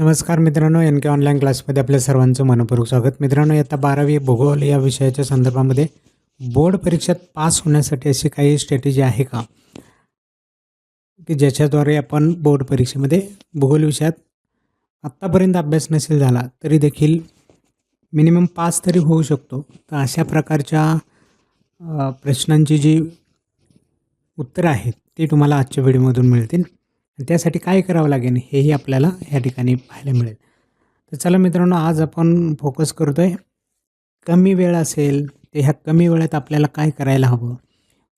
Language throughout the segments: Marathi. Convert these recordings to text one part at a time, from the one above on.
नमस्कार मित्रांनो एन के ऑनलाईन क्लासमध्ये आपल्या सर्वांचं मनपूर्वक स्वागत. मित्रांनो आता बारावी भूगोल या विषयाच्या संदर्भामध्ये बोर्ड परीक्षेत पास होण्यासाठी अशी काही स्ट्रॅटेजी आहे का? की ज्याच्याद्वारे आपण बोर्ड परीक्षेमध्ये भूगोल विषयात आत्तापर्यंत अभ्यास नसेल झाला तरी देखील मिनिमम पास तरी होऊ शकतो. तर अशा प्रकारच्या प्रश्नांची जी उत्तरं आहेत ती तुम्हाला आजच्या व्हिडिओमधून मिळतील. आणि त्यासाठी काय करावं लागेल हेही आपल्याला ह्या ठिकाणी पाहायला मिळेल. तर चला मित्रांनो आज आपण फोकस करतो आहे कमी वेळ असेल ते ह्या कमी वेळेत आपल्याला काय करायला हवं?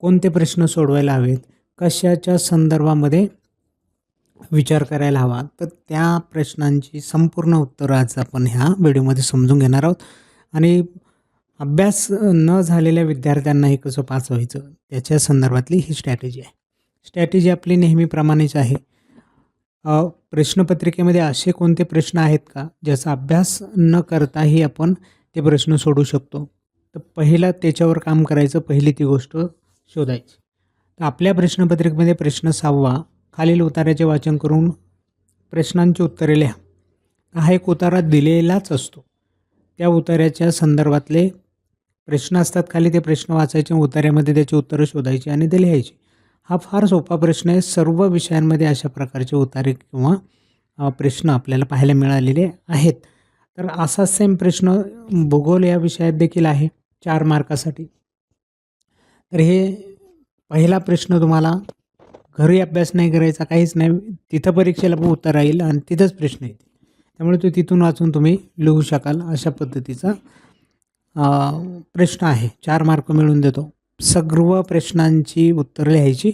कोणते प्रश्न सोडवायला हवेत? कशाच्या संदर्भामध्ये विचार करायला हवा? तर त्या प्रश्नांची संपूर्ण उत्तरं आज आपण ह्या व्हिडिओमध्ये समजून घेणार आहोत. आणि अभ्यास न झालेल्या विद्यार्थ्यांनाही कसं पास व्हायचं? त्याच्या संदर्भातली ही स्ट्रॅटेजी आहे. स्ट्रॅटेजी आपली नेहमीप्रमाणेच आहे. प्रश्नपत्रिकेमध्ये असे कोणते प्रश्न आहेत का? ज्याचा अभ्यास न करताही आपण ते प्रश्न सोडू शकतो. तर पहिला त्याच्यावर काम करायचं पहिली ती गोष्ट शोधायची. तर आपल्या प्रश्नपत्रिकेमध्ये प्रश्न सहावा खालील उतार्याचे वाचन करून प्रश्नांची उत्तरे लिहा. हा एक उतारा दिलेलाच असतो. त्या उतार्याच्या संदर्भातले प्रश्न असतात खाली ते प्रश्न वाचायचे उतार्यामध्ये त्याची उत्तरं शोधायची आणि ते लिहायची. हा फार सोपा प्रश्न आहे. सर्व विषयांमध्ये अशा प्रकारचे उतारे किंवा प्रश्न आपल्याला पाहायला मिळालेले आहेत. तर असा सेम प्रश्न भूगोल या विषयात देखील आहे चार मार्कासाठी. तर हे पहिला प्रश्न तुम्हाला घरी अभ्यास नाही करायचा काहीच नाही तिथं परीक्षेला पण उत्तर राहील आणि तिथंच प्रश्न येतील. त्यामुळे तो तिथून वाचून तुम्ही लिहू शकाल अशा पद्धतीचा प्रश्न आहे. चार मार्क मिळून देतो. सर्व प्रश्नांची उत्तरं लिहायची.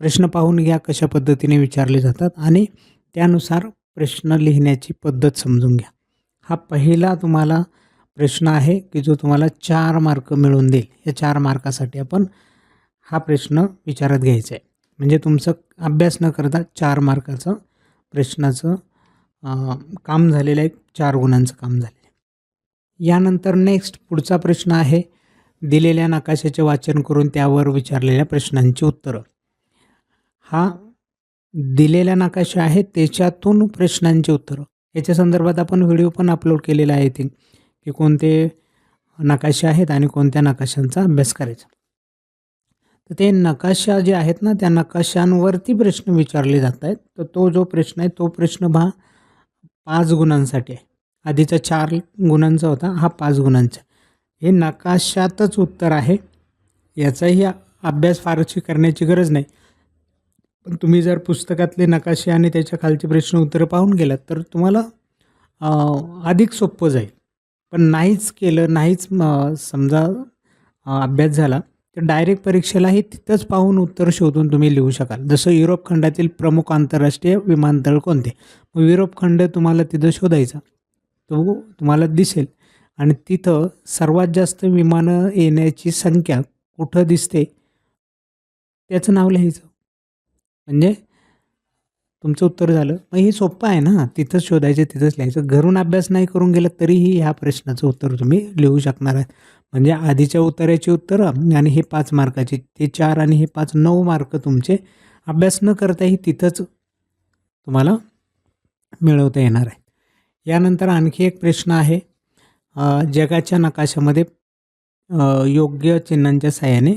प्रश्न पाहून घ्या कशा पद्धतीने विचारले जातात आणि त्यानुसार प्रश्न लिहिण्याची पद्धत समजून घ्या. हा पहिला तुम्हाला प्रश्न आहे की जो तुम्हाला चार मार्क मिळून देईल. या चार मार्कासाठी आपण हा प्रश्न विचारात घ्यायचा आहे. म्हणजे तुमचं अभ्यास न करता चार मार्काचं प्रश्नाचं काम झालेलं आहे. चार गुणांचं काम झालेलं आहे. यानंतर नेक्स्ट पुढचा प्रश्न आहे. दिलेल्या नकाशाचे वाचन करून त्यावर विचारलेल्या प्रश्नांची उत्तरं. हा दिलेला नकाशा आहे त्याच्यातून प्रश्नांची उत्तरं. याच्या संदर्भात आपण व्हिडिओ पण अपलोड केलेला आहे ते की कोणते नकाशे आहेत आणि कोणत्या नकाशांचा अभ्यास करायचा. तर ते नकाशा जे आहेत ना त्या नकाशांवरती प्रश्न विचारले जात आहेत. तर तो जो प्रश्न आहे तो प्रश्न हा पाच गुणांसाठी आहे. आधीचा चार गुणांचा होता हा पाच गुणांचा हे नकाशातच उत्तर आहे. याचाही अभ्यास फारशी करण्याची गरज नाही. पण तुम्ही जर पुस्तकातले नकाशे आणि त्याच्या खालचे प्रश्न उत्तरं पाहून गेलात तर तुम्हाला अधिक सोपं जाईल. पण नाहीच केलं नाहीच समजा अभ्यास झाला तर डायरेक्ट परीक्षेलाही तिथंच पाहून उत्तर शोधून तुम्ही लिहू शकाल. जसं युरोप खंडातील प्रमुख आंतरराष्ट्रीय विमानतळ कोणते? मग युरोप खंड तुम्हाला तिथं शोधायचा. तो तुम्हाला दिसेल. आणि तिथं सर्वात जास्त विमानं येण्याची संख्या कुठं दिसते? त्याचं नाव लिहायचं. म्हणजे तुमचं उत्तर झालं. मग हे सोपं आहे ना? तिथंच शोधायचं तिथंच लिहायचं. घरून अभ्यास नाही करून गेलं तरीही ह्या प्रश्नाचं उत्तर तुम्ही लिहू शकणार आहे. म्हणजे आधीच्या उत्तराची उत्तरं आणि हे पाच मार्काची. ते चार आणि हे पाच नऊ मार्क तुमचे. अभ्यास न करताही तिथंच तुम्हाला मिळवता येणार आहे. यानंतर आणखी एक प्रश्न आहे. जगाच्या नकाशामध्ये योग्य चिन्हांच्या साह्याने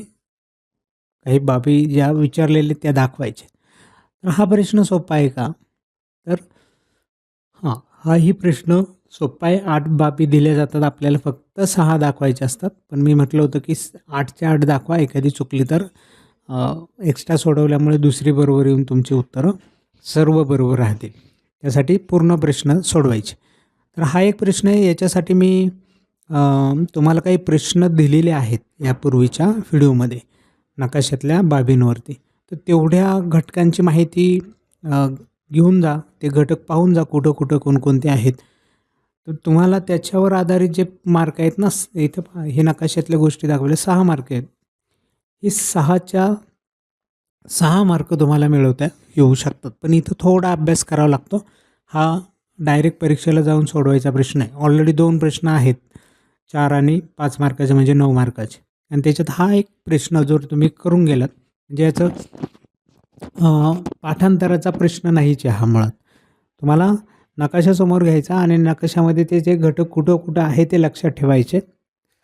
काही बाबी ज्या विचारलेल्या त्या दाखवायच्या. तर हा प्रश्न सोपा आहे का? तर हां हाही प्रश्न सोपा आहे. आठ बाबी दिल्या जातात आपल्याला फक्त सहा दाखवायच्या असतात. पण मी म्हटलं होतं की आठच्या आठ दाखवा एखादी चुकली तर एक्स्ट्रा सोडवल्यामुळे दुसरी बरोबर येऊन तुमची उत्तरं सर्व बरोबर राहतील. त्यासाठी पूर्ण प्रश्न सोडवायचे. तर हा एक प्रश्न आहे. याच्यासाठी मी तुम्हाला काही प्रश्न दिलेले आहेत यापूर्वीच्या व्हिडिओमध्ये नकाशातल्या बाबींवरती. तर तेवढ्या घटकांची माहिती घेऊन जा. ते घटक पाहून जा कुठं कुठं कोणकोणते आहेत. तर तुम्हाला त्याच्यावर आधारित जे मार्क आहेत ना इथं हे नकाशातल्या गोष्टी दाखवल्या. सहा मार्क आहेत. ही सहाच्या सहा मार्क तुम्हाला मिळवता येऊ शकतात. पण इथं थोडा अभ्यास करावा लागतो. हा डायरेक्ट परीक्षेला जाऊन सोडवायचा प्रश्न आहे. ऑलरेडी दोन प्रश्न आहेत. चार आणि पाच मार्काचे म्हणजे नऊ मार्काचे. आणि त्याच्यात हा एक प्रश्न जर तुम्ही करून गेलात म्हणजे याचं पाठांतराचा प्रश्न नाहीच आहे हा मुळात. तुम्हाला नकाशासमोर घ्यायचा आणि नकाशामध्ये ते जे घटक कुठं कुठं आहे ते लक्षात ठेवायचे.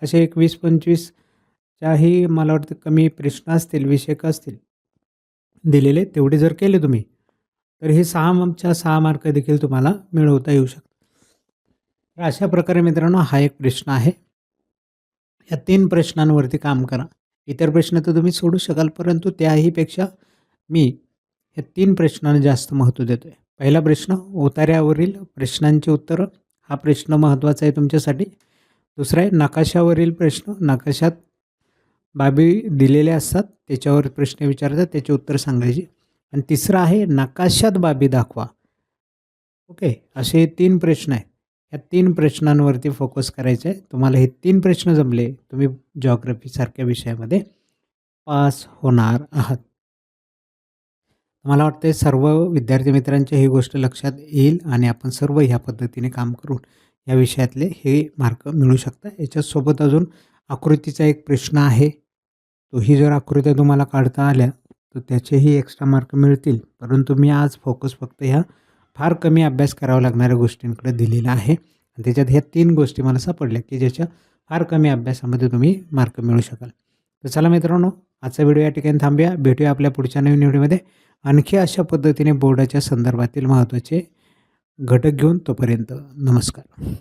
असे एक वीस पंचवीसच्याही मला वाटतं कमी प्रश्न असतील विषयक असतील दिलेले तेवढे जर केले तुम्ही तर हे सहा मार्कच्या सहा मार्क देखील तुम्हाला मिळवता येऊ शकतात तर अशा प्रकारे मित्रांनो हा एक प्रश्न आहे. या तीन प्रश्नांवरती काम करा. इतर प्रश्न तर तुम्ही सोडू शकाल परंतु त्याहीपेक्षा मी या तीन प्रश्नांना जास्त महत्त्व देतो आहे पहिला प्रश्न उतार्यावरील प्रश्नांची उत्तरं. हा प्रश्न महत्त्वाचा आहे तुमच्यासाठी. दुसरा आहे नकाशावरील प्रश्न. नकाशात बाबी दिलेल्या असतात त्याच्यावर प्रश्न विचारतात त्याचे उत्तर सांगायचे. आणि तिसरं आहे नकाशात बाबी दाखवा. ओके असे तीन प्रश्न आहेत. या तीन प्रश्नांवरती फोकस करायचं आहे. तुम्हाला हे तीन प्रश्न जमले तुम्ही जॉग्रफीसारख्या विषयामध्ये पास होणार आहात. मला वाटते सर्व विद्यार्थी मित्रांच्या ही गोष्ट लक्षात येईल आणि आपण सर्व ह्या पद्धतीने काम करून या विषयातले हे मार्क मिळू शकता. याच्यासोबत अजून आकृतीचा एक प्रश्न आहे. तोही जर आकृत्या तुम्हाला काढता आल्या तर त्याचेही एक्स्ट्रा मार्क मिळतील. परंतु मी आज फोकस फक्त ह्या फार कमी अभ्यास करावा लागणाऱ्या गोष्टींकडे दिलेला आहे. आणि त्याच्यात ह्या तीन गोष्टी मला सापडल्या की ज्याच्या फार कमी अभ्यासामध्ये तुम्ही मार्क मिळू शकाल. तर चला मित्रांनो आजचा व्हिडिओ या ठिकाणी थांबूया. भेटूया आपल्या पुढच्या नवीन व्हिडिओमध्ये आणखी अशा पद्धतीने बोर्डाच्या संदर्भातील महत्त्वाचे घटक घेऊन तोपर्यंत नमस्कार.